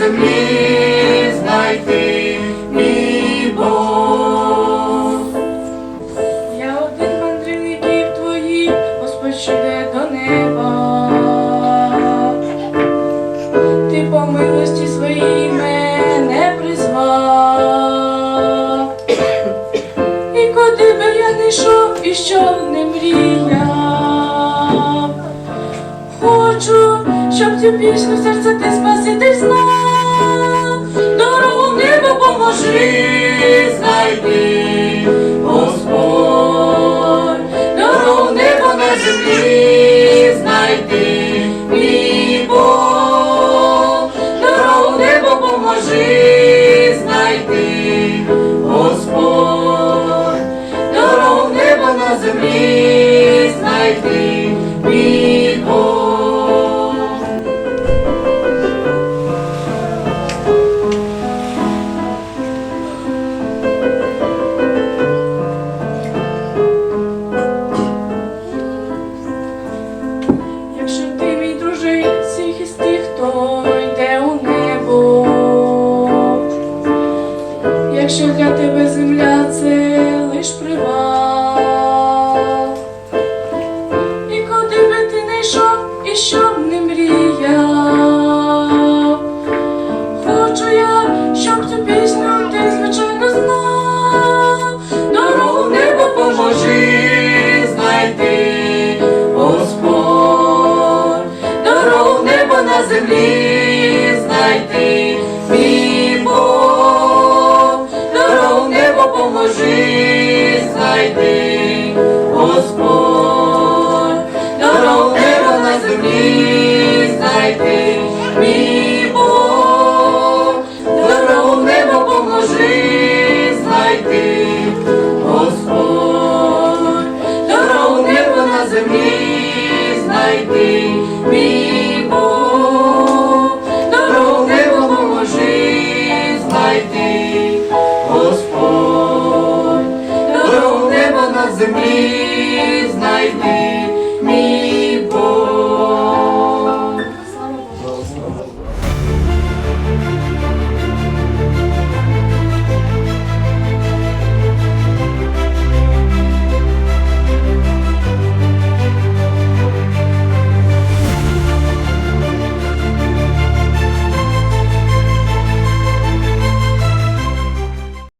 землі знайти мій Бог. Я один мандрівників твоїх, Господь щеде до неба. Ти по милості своїй мене призвав. І куди би я не йшов, і що не мріяв. Хочу, щоб цю пісню серце ти спаси, спаситель знав поможи. Що для тебе земля це лиш приват. І куди би ти не йшов, і щоб не мріяв, хочу я, щоб тобі. Господь, дорог миру на землі знайти, мій Бог, дорогу небо поможи знайти, Господь, дорогу небо на землі знайти, мій Бог, дорогу небо поможи знайти, Господь. землі.